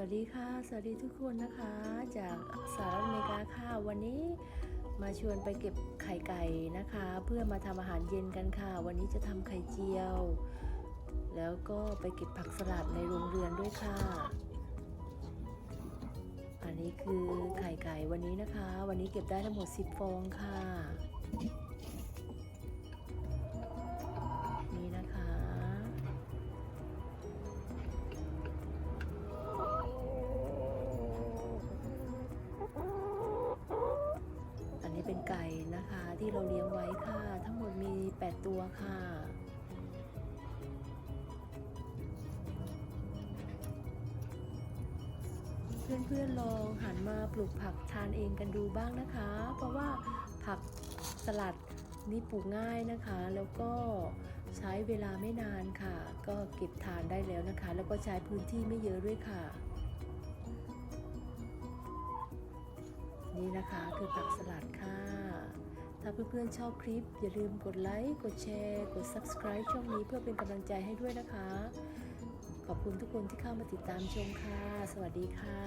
วัสดีค่ะ สวัสดีทุกคนนะคะ จากสหรัฐอเมริกาค่ะ วันนี้มาชวนไปเก็บไข่ไก่นะคะ เพื่อมาทำอาหารเย็นกันค่ะ วันนี้จะทำไข่เจียว แล้วก็ไปเก็บผักสลัดในโรงเรือนด้วยค่ะ อันนี้คือไข่ไก่วันนี้นะคะ วันนี้เก็บได้ทั้งหมด 10 ฟองค่ะ เป็นไก่นะคะที่เราเลี้ยงไว้ค่ะ ทั้งหมดมี 8 ตัวค่ะเพื่อนๆลองหันมาปลูกผักทานเองกันดูบ้างนะคะ เพราะว่าผักสลัดนี่ปลูกง่ายนะคะ แล้วก็ใช้เวลาไม่นานค่ะ ก็เก็บทานได้แล้วนะคะ แล้วก็ใช้พื้นที่ไม่เยอะด้วยค่ะ นี่นะคะคือผักสลัดค่ะ ถ้าเพื่อนๆชอบคลิป อย่าลืมกดไลค์กดแชร์ กด subscribe ช่องนี้เพื่อเป็นกำลังใจให้ด้วยนะคะ ขอบคุณทุกคนที่เข้ามาติดตามชมค่ะ สวัสดีค่ะ